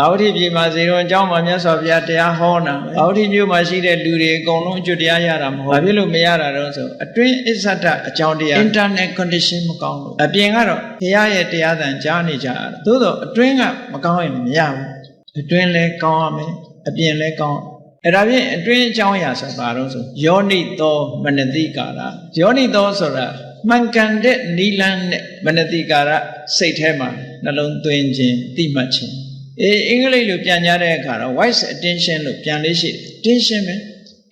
သာဝတိပြည်မှာဇေရုံအကြောင်းမှာမြတ်စွာဘုရားတရားဟောတာပဲသာဝတိမြို့မှာရှိတဲ့လူတွေအကုန်လုံးအကျွတ်တရားရတာမဟုတ်ဘာဖြစ်လို့မရတာတော့ဆိုအတွင်းအစ္ဆဒအကြောင်းတရား internet condition မကောင်းလို့အပြင်ကတော့ဘုရားရဲ့တရားသံကြားနေကြရတာသို့တော့အတွင်းကမကောင်းရင်မရဘူးအတွင်းလဲကောင်းရမယ်အပြင်လဲကောင်းအဲ့ဒါဖြင့်အတွင်းအကြောင်းအရာဆိုပါတော့ဆိုယောနိသောမနတိကာရယောနိသောဆိုတာမှန်ကန်တဲ့နိလန်းနဲ့မနတိကာရစိတ်ထဲမှာနှလုံးသွင်းခြင်းတိမှတ်ခြင်း အေးအင်္ဂလိပ်လိုပြန်ကြတဲ့အခါတော့ wise attention လို့ပြန်လေးရှိတယ် attention ပဲ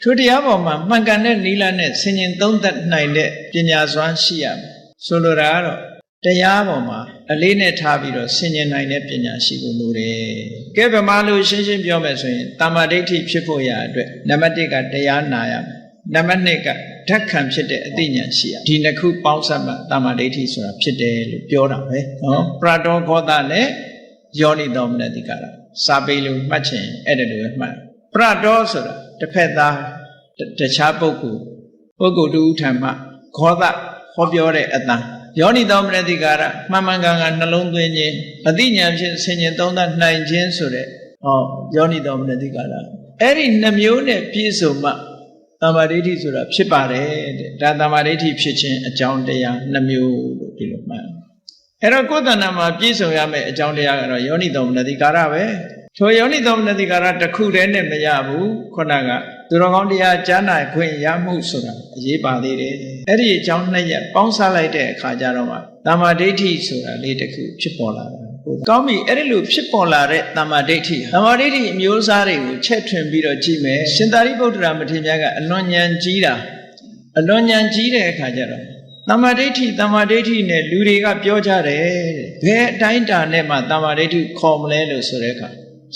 ထိုတရားပေါ်မှာမှန်ကန်တဲ့နီလာနဲ့ဆင်ញင်သုံးသပ်နိုင်တဲ့ပညာစွမ်းရှိရမယ်ဆိုလိုတာကတော့တရားပေါ်မှာအလေးနဲ့ထားပြီးတော့ဆင်ញင်နိုင်တဲ့ပညာရှိဖို့လိုတယ်ကဲဗမာလိုရှင်းရှင်းပြောမယ်ဆိုရင်တမ္မာဒိဋ္ဌိဖြစ်ဖို့ရအတွက်နံပါတ်1ကတရားနာရမယ်နံပါတ်2ကဓာတ်ခံဖြစ်တဲ့အသိဉာဏ်ရှိရဒီနှစ်ခုပေါင်းစပ်မှတမ္မာဒိဋ္ဌိဆိုတာဖြစ်တယ်လို့ပြောတာပဲနော်ပရတောခောသနဲ့ ယောနိသောမနတိကာရစာပေလို့မှတ်ချင်အဲ့ဒါလိုပဲမှတ်ပရတောဆိုတာတစ်ဖက်သားတတခြားပုဂ္ဂိုလ်ပုဂ္ဂိုလ်တူထံမှခောသဟောပြောတဲ့အတန်ယောနိသောမနတိကာရမှန်မှန်ကန်ကန်နှလုံးသွင်းခြင်းအသိဉာဏ်ဖြင့်ဆင်ញင်သုံးသပ်နိုင်ခြင်းဆိုတဲ့ဟောယောနိသောမနတိကာရအဲ့ဒီနှမျိုးနဲ့ပြည့်စုံမှတမ္မာဒိဋ္ဌိဆိုတာဖြစ်ပါတယ်တဲ့ဒါတမ္မာဒိဋ္ဌိဖြစ်ခြင်းအကြောင်းတရားနှမျိုးလို့ဒီလိုမှတ် အဲ့တော့ကိုယ်တဏ္ဍာမှာပြည့်စုံရမယ့်အကြောင်းတရားကတော့ယောနိသောမနတိကာရပဲထိုယောနိသောမနတိကာရတစ်ခုတည်းနဲ့မရဘူးခုနကသူတော်ကောင်းတရားကြားနာခွင့်ရမှုဆိုတာအရေးပါသေးတယ်အဲ့ဒီအကြောင်းနှစ်ရက်ပေါင်းစားလိုက်တဲ့အခါကျတော့မှတမ္မာဒိဋ္ဌိဆိုတာလေးတစ်ခုဖြစ်ပေါ်လာတာကောင်းပြီအဲ့ဒီလိုဖြစ်ပေါ်လာတဲ့တမ္မာဒိဋ္ဌိဟာတမ္မာဒိဋ္ဌိအမျိုးအစားတွေကိုချက်ထွင်ပြီးတော့ကြည့်မယ်ရှင်သာရိပုတ္တရာမထေရမြတ်ကအလွန်ဉာဏ်ကြီးတာအလွန်ဉာဏ်ကြီးတဲ့အခါကျတော့ တမ္မာဒိဋ္ဌိတမ္မာဒိဋ္ဌိနဲ့လူတွေကပြောကြတယ်ဘယ်အတိုင်းတာနဲ့မှတမ္မာဒိဋ္ဌိခေါ်မလဲလို့ဆိုတဲ့အခါ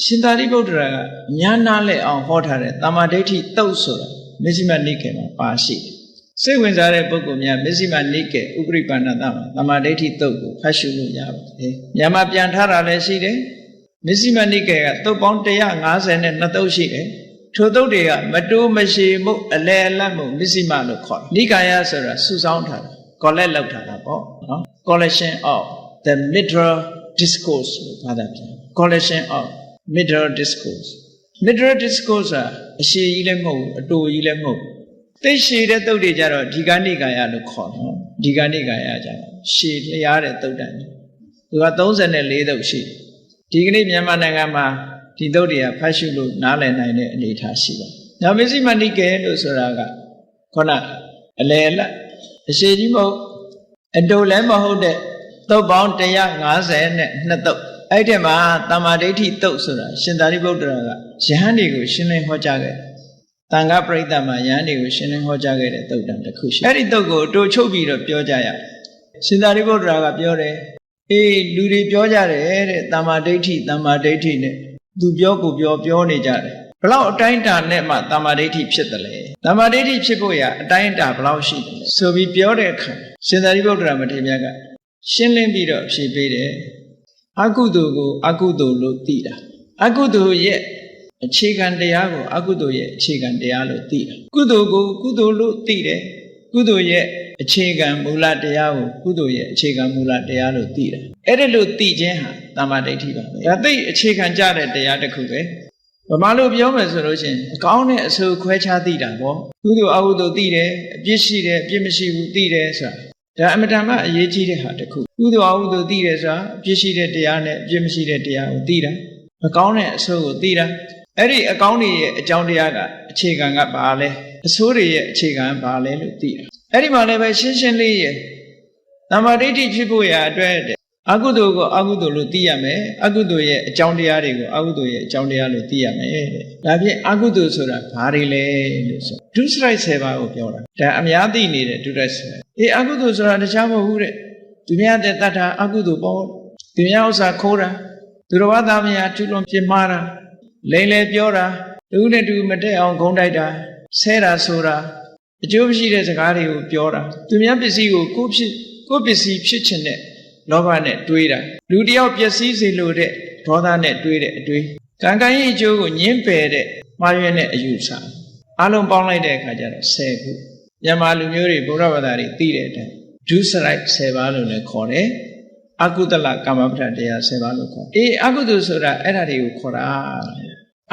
ရှင်သာရိပုတ္တရာကညာနာလက်အောင်ဟောထားတဲ့တမ္မာဒိဋ္ဌိတုတ်ဆိုတာမစ္စည်းမနိကေမှာပါရှိတယ်စိတ်ဝင်စားတဲ့ပုဂ္ဂိုလ်များမစ္စည်းမနိကေဥပရိပါဏတမှာတမ္မာဒိဋ္ဌိတုတ်ကိုဖတ်ရှုလို့ရပါတယ်မြန်မာပြန်ထားတာလည်းရှိတယ်မစ္စည်းမနိကေကတုတ်ပေါင်း150နဲ့2တုတ်ရှိတယ်ထိုတုတ်တွေကမတိုးမရှိမှုအလဲအလတ်မှုမစ္စည်းမလို့ခေါ်တယ်နိကာယဆိုတာစုဆောင်းထားတာ collect လောက်ထားတာပေါ့နော် collection of the middle discourse လို့ပြောတာပြန် collection of middle discourse middle discourse อ่ะအရှိကြီးလည်းမဟုတ်ဘူးအတူကြီးလည်းမဟုတ်ဘူးသိရှိတဲ့တုတ်တွေကြတော့ဒီကနိကာယလို့ခေါ်တယ်ဒီကနိကာယကြတော့ရှည်လျားတဲ့တုတ်တန်သူက34တုတ်ရှိတယ်ဒီကနေ့မြန်မာနိုင်ငံမှာဒီတုတ်တွေကဖတ်ရှုလို့နားလည်နိုင်တဲ့အနေအထားရှိပါတယ်။ညာမစ္စည်းမနိကေလို့ဆိုတာကခုနအလေအလတ် အရှိကြီးမဟုတ်အတူလည်းမဟုတ်တဲ့သုတ်ပေါင်း150နဲ့နှစ်သုတ်အဲ့ဒီမှာတမ္မာဒိဋ္ဌိသုတ်ဆိုတာရှင်သာရိပုတ္တရာကယဟန်တွေကိုရှင်းလင်းဟောကြားခဲ့တန်ခါပရိသတ်မှာယဟန်တွေကိုရှင်းလင်းဟောကြားခဲ့တဲ့သုတ်တံတစ်ခုရှိအဲ့ဒီသုတ်ကိုအတူချုပ်ပြီးတော့ပြောကြရရှင်သာရိပုတ္တရာကပြောတယ်အေးလူတွေပြောကြတယ်တဲ့တမ္မာဒိဋ္ဌိတမ္မာဒိဋ္ဌိနဲ့သူပြောကိုပြောပြောနေကြတယ် ဘလောက်အတိုင်းအတာနဲ့မှတမ္မာဒိဋ္ဌိဖြစ်တယ်လေတမ္မာဒိဋ္ဌိဖြစ်ဖို့ရအတိုင်းအတာဘလောက်ရှိတယ်လဲဆိုပြီးပြောတဲ့အခါရှင်သာရိပုတ္တရာမထေရမြတ်ကရှင်းလင်းပြီးတော့ဖြေပေးတယ်အကုသိုလ်ကိုအကုသိုလ်လို့သိတာအကုသိုလ်ရဲ့အခြေခံတရားကိုအကုသိုလ်ရဲ့အခြေခံတရားလို့သိတာကုသိုလ်ကိုကုသိုလ်လို့သိတယ်ကုသိုလ်ရဲ့အခြေခံမူလတရားကိုကုသိုလ်ရဲ့အခြေခံမူလတရားလို့သိတယ်အဲ့ဒါလို့သိခြင်းဟာတမ္မာဒိဋ္ဌိပါပဲဒါသိအခြေခံကြတဲ့တရားတစ်ခုပဲ ဗမာလိုပြောမယ်ဆိုလို့ရှိရင်အကောင်းနဲ့အဆိုးခွဲခြားသိတာပေါ့ကုသိုလ်အကုသိုလ်သိတယ်အပြစ်ရှိတယ်အပြစ်မရှိဘူးသိတယ်ဆိုတာဒါအမတန်မှအရေးကြီးတဲ့ဟာတစ်ခုကုသိုလ်အကုသိုလ်သိတယ်ဆိုတာအပြစ်ရှိတဲ့တရားနဲ့အပြစ်မရှိတဲ့တရားကိုသိတာအကောင်းနဲ့အဆိုးကိုသိတာအဲ့ဒီအကောင်းတွေရဲ့အကြောင်းတရားကအခြေခံကဘာလဲအဆိုးတွေရဲ့အခြေခံကဘာလဲလို့သိတာအဲ့ဒီမှာလည်းပဲရှင်းရှင်းလေးရဲ့တမ္မာဒိဋ္ဌိဖြစ်ဖို့ရာအတွက်တဲ့ အကုသိုလ်ကိုအကုသိုလ်လို့သိရမယ်အကုသိုလ်ရဲ့အကြောင်းတရားတွေကိုအကုသိုလ်ရဲ့အကြောင်းတရားလို့သိရမယ်တဲ့ဒါဖြင့်အကုသိုလ်ဆိုတာဘာတွေလဲလို့ဆိုဒုစရိုက်7ပါးကိုပြောတာဒါအများသိနေတဲ့ဒုစရိုက်7အေးအကုသိုလ်ဆိုတာတခြားမဟုတ်ဘူးတဲ့သူများတဲ့တတ်တာအကုသိုလ်ပေါ့သူများဥစ္စာခိုးတာသူတော်ဘာသာမယာထုလွန်ပြင်းမာတာလိန်လေပြောတာတူနဲ့တူမတက်အောင်ဂုံးတိုက်တာဆဲတာဆိုတာအကျိုးမရှိတဲ့စကားတွေကိုပြောတာသူများပစ္စည်းကိုကိုဖြစ်ကိုပစ္စည်းဖြစ်ချင်တဲ့ လောဘနဲ့တွေးတာလူတယောက်ပျက်စီးစေလိုတဲ့ဒေါသနဲ့တွေးတဲ့အတွေးကံကံရဲ့အကျိုးကိုညှင်းပယ်တဲ့မှားယွင်းတဲ့အယူဆအလုံးပေါင်းလိုက်တဲ့အခါကျတော့10ခုမြန်မာလူမျိုးတွေဗုဒ္ဓဘာသာတွေသိတဲ့အတိုင်းဒုစရိုက်10ပါးလို့လည်းခေါ်တယ်အကုသလကာမပဋ္ဌတရား10ပါးလို့ခေါ်အေးအကုသိုလ်ဆိုတာအဲ့ဒါတွေကိုခေါ်တာ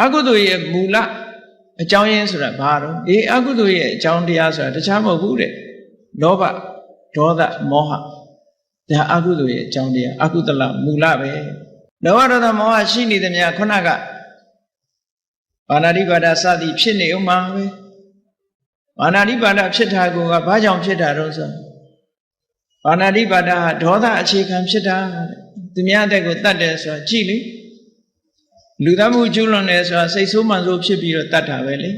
အကုသိုလ်ရဲ့မူလအကြောင်းရင်းဆိုတာဘာတော့အေးအကုသိုလ်ရဲ့အကြောင်းတရားဆိုတာတခြားမဟုတ်ဘူးတဲ့လောဘဒေါသမောဟ ဒါအကုသိုလ်ရဲ့အကြောင်းတရားအကုသလမူလပဲလောဘဒေါသမောဟရှိနေသမျှခုနကဘာနာတိပါဒစသည်ဖြစ်နေဥမှာပဲဘာနာတိပါဒဖြစ်တာကိုကဘာကြောင့်ဖြစ်တာတော့ဆိုဘာနာတိပါဒဟာဒေါသအခြေခံဖြစ်တာသူများတဲ့ကိုတတ်တယ်ဆိုတာကြည့်လေလူသားမှုကျူးလွန်တယ်ဆိုတာစိတ်ဆိုးမှန်ဆိုးဖြစ်ပြီးတော့တတ်တာပဲလေ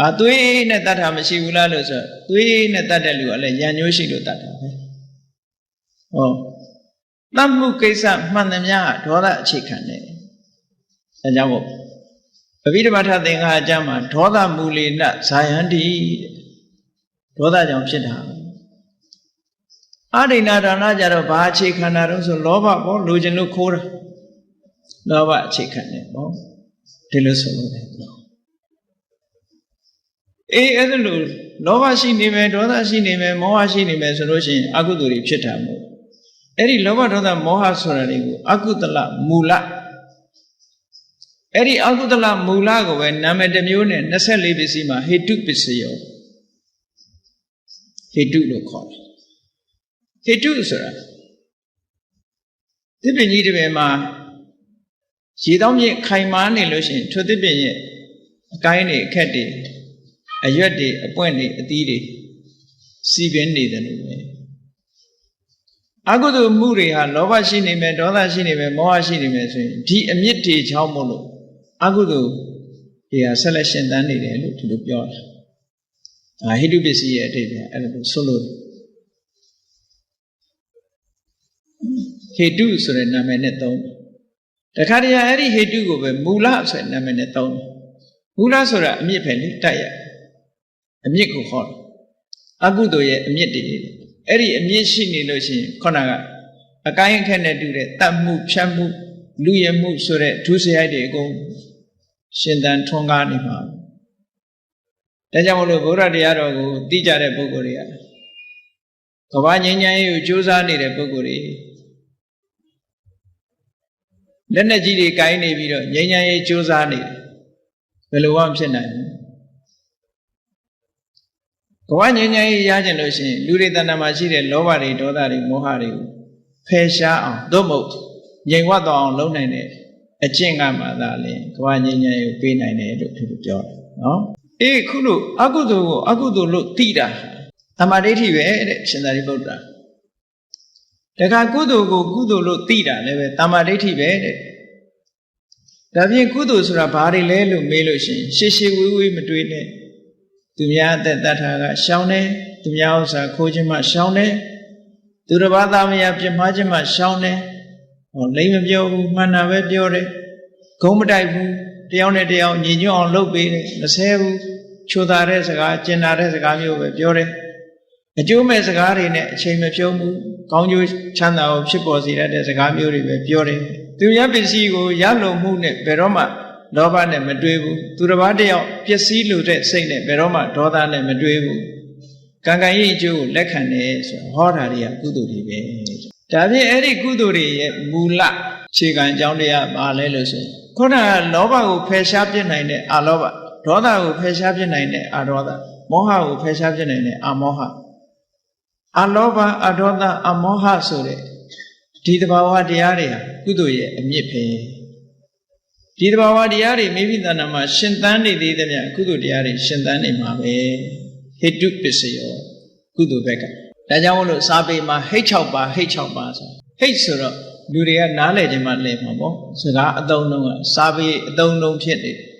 အာသွေးနဲ့တတ်တာမရှိဘူးလားလို့ဆိုသွေးနဲ့တတ်တဲ့လူကလည်းရံညိုးရှိလို့တတ်တာပဲ ဟောတတ်မှုကိစ္စမှန်သမျှဒေါသအခြေခံတယ်အဲကြောင့်မို့အဘိဓမ္မာထသင်္ဃာအကျမ်းမှာဒေါသမူလေနဇာယန္တိဒေါသကြောင့်ဖြစ်တာအဒိဏဒါနကြတော့ဘာအခြေခံတာတော့ဆိုလောဘပေါ့လိုချင်လို့ခိုးတာလောဘအခြေခံတယ်ပေါ့ဒီလိုဆိုလို့တယ်အေးအဲ့ဒါလို့လောဘရှိနေမယ်ဒေါသရှိနေမယ်မောဟရှိနေမယ်ဆိုလို့ရှိရင်အကုသိုလ်တွေဖြစ်တာမို့ အဲ့ဒီလောဘဒေါသမောဟဆိုတာတွေကိုအကုသလမူလအဲ့ဒီအကုသလမူလကိုပဲနာမည်တစ်မျိုးနဲ့24ပစ္စည်းမှာဟေတုပစ္စယောဟေတုလို့ခေါ်တယ်ဟေတုဆိုတာသစ်ပင်ကြီးတစ်ပင်မှာရေတောင်းမြင့်ခိုင်မာနေလို့ရှိရင်ထိုသစ်ပင်ရဲ့အကိုင်းတွေအခက်တွေအရွက်တွေအပွင့်တွေအသီးတွေစီပင်နေတယ်လို့ပဲ အကုသိုလ်မှုတွေဟာလောဘရှိနေမယ်ဒေါသရှိနေမယ်မောဟရှိနေမယ်ဆိုရင်ဒီအမြင့်တွေချောင်းမို့လို့အကုသိုလ်တွေဟာဆက်လက်ရှင်သန်နေတယ်လို့ဒီလိုပြောတာ။ဒါဟိတုပစ္စည်းရဲ့အတိတ်ပဲအဲ့ဒါကိုဆိုလို့ဟေတုဆိုတဲ့နာမည်နဲ့သုံးတယ်။တခါတည်းအဲ့ဒီဟေတုကိုပဲမူလဆိုတဲ့နာမည်နဲ့သုံးတယ်။မူလဆိုတာအမြင့်ပဲလေတိုက်ရ။အမြင့်ကိုခေါ်တယ်။အကုသိုလ်ရဲ့အမြင့်တွေ အဲ့ဒီအမြင့်ရှိနေလို့ရှိရင်ခုနကအကိုင်းအခက်နဲ့တူတဲ့တတ်မှုဖြတ်မှုလူရမှုဆိုတဲ့ဒုစရိုက်တွေအကုန်ရှင်သန်ထွန်းကားနေမှာဒါကြောင့်မလို့ဘုရားတရားတော်ကိုသိကြတဲ့ပုဂ္ဂိုလ်တွေကကဘာငြိမ်းချမ်းရေးကိုကြိုးစားနေတဲ့ပုဂ္ဂိုလ်တွေလက်နဲ့ကြီးတွေကိုင်းနေပြီးတော့ငြိမ်းချမ်းရေးကြိုးစားနေဘယ်လိုမှဖြစ်နိုင်ဘူး ကဘာငြိမ်းချမ်းရေးရကြလို့ရှိရင်လူတွေတဏ္ဍာမှာရှိတဲ့လောဘတွေဒေါသတွေမောဟတွေကိုဖယ်ရှားအောင်သို့မဟုတ်ငြိမ်ဝတ်တော့အောင်လုပ်နိုင်တဲ့အကျင့်ကမှသာလျှင်ကဘာငြိမ်းချမ်းရေးကိုပေးနိုင်တယ်လို့ဒီလိုပြောတယ်နော်အေးခုလို့အကုသိုလ်ကိုအကုသိုလ်လို့သိတာသမာဓိဋ္ဌိပဲတဲ့ရှင်သာရိပုတ္တရာတခါကုသိုလ်ကိုကုသိုလ်လို့သိတာလည်းပဲသမာဓိဋ္ဌိပဲတဲ့ဒါဖြင့်ကုသိုလ်ဆိုတာဘာတွေလဲလို့မေးလို့ရှိရင်ရှေရှေဝေးဝေးမတွေးနဲ့ သူများအသက်တတ်တာကရှောင်းတယ်သူများဥစ္စာခိုးခြင်းမှရှောင်းတယ်သူတစ်ပါးသားမယားပြစ်မှားခြင်းမှရှောင်းတယ်ဟောလိမ့်မပြောဘူးမှန်တာပဲပြောတယ်ဂုံးမတိုက်ဘူးတယောက်နဲ့တယောက်ညီညွတ်အောင်လုပ်ပေးတယ်မဆဲဘူးချိုသာတဲ့စကားကျင်နာတဲ့စကားမျိုးပဲပြောတယ်အကျိုးမဲ့စကားတွေနဲ့အချိန်မဖြုံးဘူးကောင်းကျိုးချမ်းသာကိုဖြစ်ပေါ်စေတတ်တဲ့စကားမျိုးတွေပဲပြောတယ်သူများပစ္စည်းကိုရလုံမှုနဲ့ဘယ်တော့မှ လောဘနဲ့မတွေးဘူးသူတစ်ပါးတယောက်ပျက်စီးလို့တဲ့စိတ်နဲ့ဘယ်တော့မှဒေါသနဲ့မတွေးဘူးကံကံရဲ့အကျိုးကိုလက်ခံတယ်ဆိုဟောတာတွေကကုသိုလ်တွေပဲဒါဖြင့်အဲ့ဒီကုသိုလ်တွေရဲ့မူလခြေကံအကြောင်းတရားပါလဲလို့ဆိုရင်ခုနကလောဘကိုဖယ်ရှားပြစ်နိုင်တဲ့အလောဘဒေါသကိုဖယ်ရှားပြစ်နိုင်တဲ့အဒေါသမောဟကိုဖယ်ရှားပြစ်နိုင်တဲ့အမောဟအလောဘအဒေါသအမောဟဆိုတဲ့ဒီတဘာဝတရားတွေဟာကုသိုလ်ရဲ့အမြင့်ပဲ ဒီတဘာဝတရားတွေမိမိတဏ္ဍာမှာရှင်သန်နေသေးတဲ့မြတ်ကုသိုလ်တရားတွေရှင်သန်နေမှာပဲဟိတုပစ္စယောကုသိုလ်ဘက်ကဒါကြောင့်မလို့စာပေမှာဟိတ်6ပါဟိတ်6ပါဆိုဟိတ်ဆိုတော့လူတွေကနားလည်ခြင်းမှလဲမှာပေါ့စကားအသုံးလုံးကစာပေအသုံးလုံးဖြစ်နေတယ်